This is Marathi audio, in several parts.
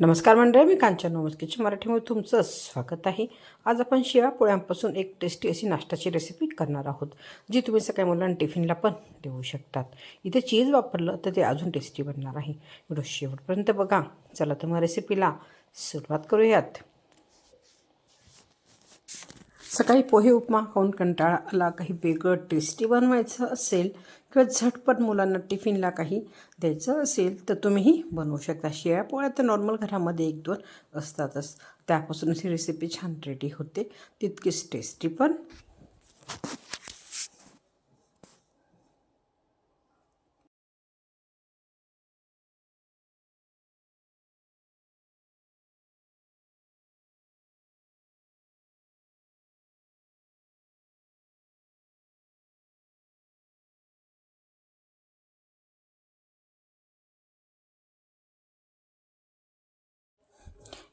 नमस्कार मंडळी मी कांचन नमस्कीची. मराठीमध्ये तुमचं स्वागत आहे. आज आपण शिळा पोळ्यांपासून एक टेस्टी अशी नाश्त्याची रेसिपी करणार आहोत जी तुम्ही सकाळी मुलांना टिफिनला पण देऊ शकतात. इथे चीज वापरलं तर ते अजून टेस्टी बनणार आहे. व्हिडिओ शेवटपर्यंत बघा. चला तर मग रेसिपीला सुरुवात करूयात. सकाळी पोहे उपमा खाऊन कंटाळा आला काही वेगळं टेस्टी बनवायचं असेल किंवा झटपट मुलांना टिफिनला काही द्यायचं असेल तर तुम्हीही बनवू शकता. शिळ्या पोळ्या तर नॉर्मल घरामध्ये एक दोन असतातच. त्यापासूनच ही रेसिपी छान रेडी होते. तितकीच टेस्टी पण.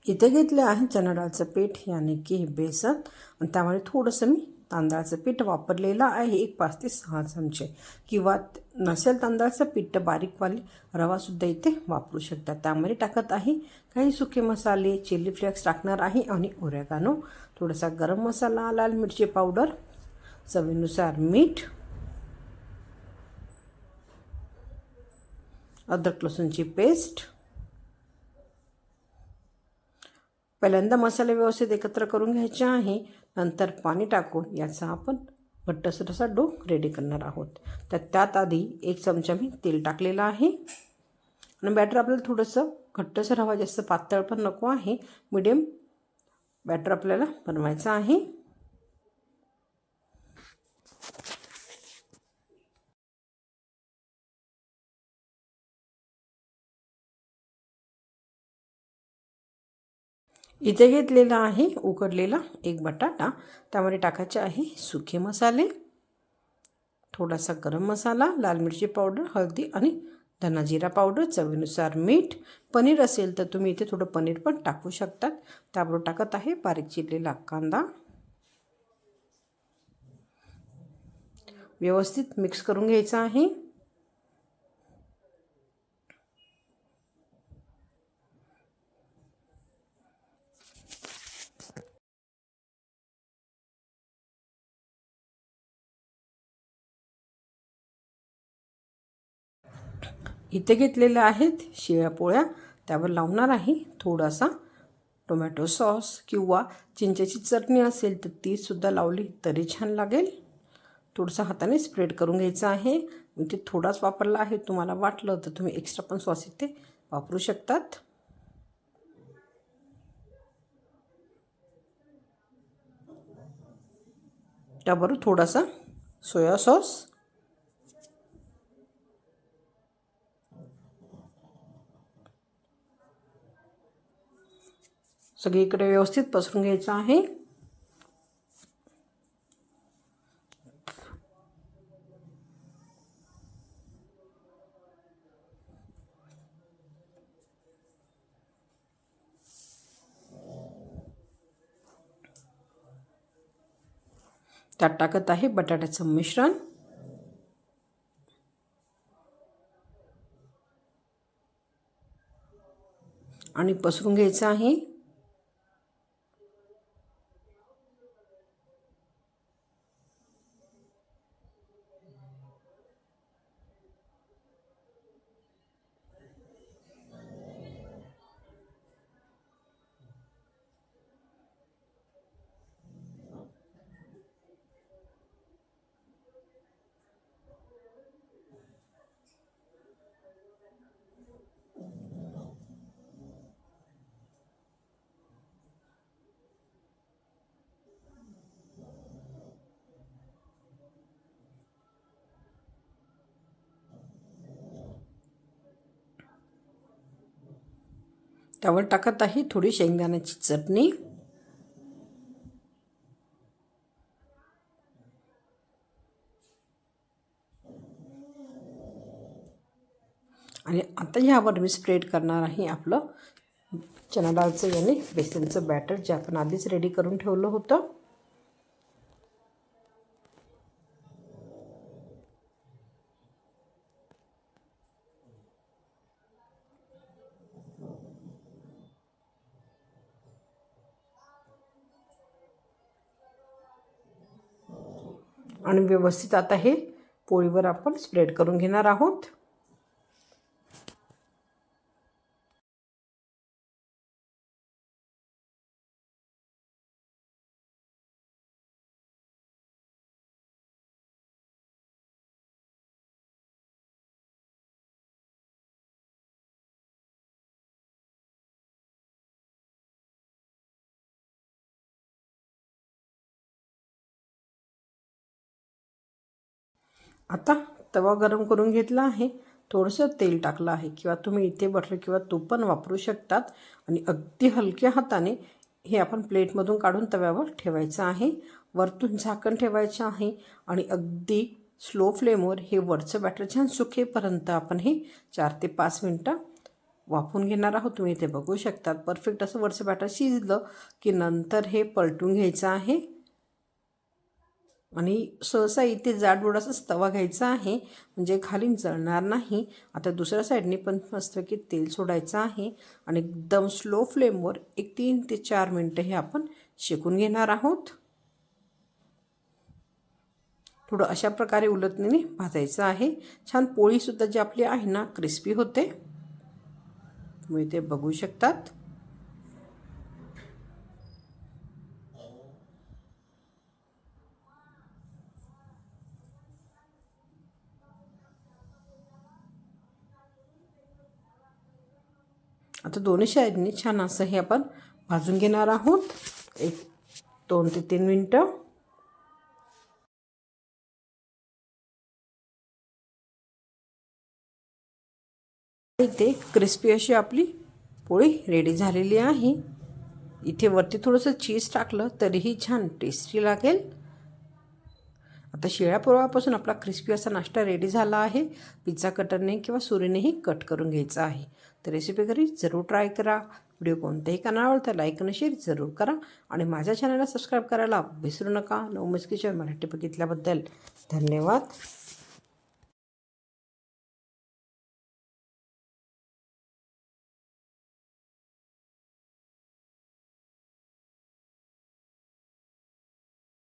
इथे घेतलं आहे. चणा डाळचं पीठ याने की बेसन. आणि त्यामध्ये थोडंसं मी तांदळाचं पीठ वापरलेलं आहे. एक पाच ते सहा चमचे. किंवा नसेल तांदळाचं पीठ तर रवासुद्धा इथे वापरू शकता. त्यामध्ये टाकत आहे काही सुके मसाले चिली फ्लेक्स टाकणार आहे आणि ओरेगानो. थोडासा गरम मसाला लाल मिरची पावडर चवीनुसार मीठ अद्रक लसूणची पेस्ट पहिल्यांदा मसाले व्यवस्थित एकत्र करून घ्यायचे आहे. नंतर पाणी टाकून याचा आपण घट्टसर असा डो रेडी करणार आहोत. तर त्यात आधी एक चमचा मी तेल टाकलेलं आहे. आणि बॅटर आपल्याला थोडंसं घट्टसर हवा जास्त पातळ पण नको आहे. मिडियम बॅटर आपल्याला बनवायचं आहे. इथे घेतलेला आहे उकडलेला एक बटाटा. त्यामध्ये टाकायचे आहे सुके मसाले थोडासा गरम मसाला लाल मिरची पावडर हळदी आणि धना जिरा पावडर चवीनुसार मीठ पनीर असेल तर तुम्ही इथे थोडं पनीर पण टाकू शकतात. त्याबरोबर टाकत आहे बारीक चिरलेला कांदा. व्यवस्थित मिक्स करून घ्यायचं आहे. इथे घेतलेल्या आहेत शिळ्या पोळ्या. त्यावर लावणार आहे थोडासा टोमॅटो सॉस किंवा चिंचेची चटणी असेल तर तीसुद्धा लावली तरी छान लागेल. थोडंसं हाताने स्प्रेड करून घ्यायचं आहे. मी ते थोडाच वापरला आहे. तुम्हाला वाटलं तर तुम्ही एक्स्ट्रा पण सॉस इथे वापरू शकतात. त्याबरोबर थोडासा सोया सॉस सगळीकडे व्यवस्थित पसरून घ्यायचं आहे. त्यात टाकत आहे बटाट्याचं मिश्रण. आणि पसरून घ्यायचं आहे. त्यावर टाकत आहे थोडी शेंगदाण्याची चटणी. आणि आता ह्यावर मी स्प्रेड करणार आहे आपलं चना डाळचं याने बेसनचं बॅटर जे आपण आधीच रेडी करून ठेवलं होतं. आणि व्यवस्थित आता हे पोळीवर आपण स्प्रेड करून घेणार आहोत. आता तवा गरम करून घेतला आहे. थोडंसं तेल टाकलं आहे किंवा तुम्ही इथे बटर किंवा तूप पण वापरू शकतात. आणि अगदी हलक्या हाताने हे आपण प्लेटमधून काढून तव्यावर ठेवायचं आहे. वरतून झाकण ठेवायचं आहे. आणि अगदी स्लो फ्लेमवर हे वरचं बॅटर छान सुकेपर्यंत आपण हे चार ते पाच मिनटं वापरून घेणार आहोत. तुम्ही इथे बघू शकतात. परफेक्ट असं वरचं बॅटर शिजलं की नंतर हे पलटून घ्यायचं आहे. आणि सहसा इथे जाडबुडाचाच तवा घ्यायचा आहे. म्हणजे खाली जळणार नाही. आता दुसऱ्या साईडने पण मस्त की तेल सोडायचं आहे. आणि एकदम स्लो फ्लेमवर एक तीन ते चार मिनटं हे आपण शेकून घेणार आहोत. थोडं अशा प्रकारे उलटणीने भाजायचं आहे. छान पोळीसुद्धा जी आपली आहे ना क्रिस्पी होते. तुम्ही ते बघू शकतात. आता दोन्ही साईडनी छान असं हे आपण भाजून घेणार आहोत. एक दोन ते तीन मिनटं. इथे क्रिस्पी अशी आपली पोळी रेडी झालेली आहे. इथे वरती थोडंसं चीज टाकलं तरीही छान टेस्टी लागेल. आता शिळ्या आपला क्रिस्पी असा नाश्ता रेडी झाला आहे. पिझ्झा कटरने किंवा सुरीनेही कट करून घ्यायचा आहे. तर रेसिपी घरी जरूर ट्राय करा. व्हिडिओ कोणत्याही कानावर तर लाईक आणि शेअर जरूर करा. आणि माझ्या चॅनलला सबस्क्राईब करायला विसरू नका. नऊ किचन मराठी बघितल्याबद्दल धन्यवाद.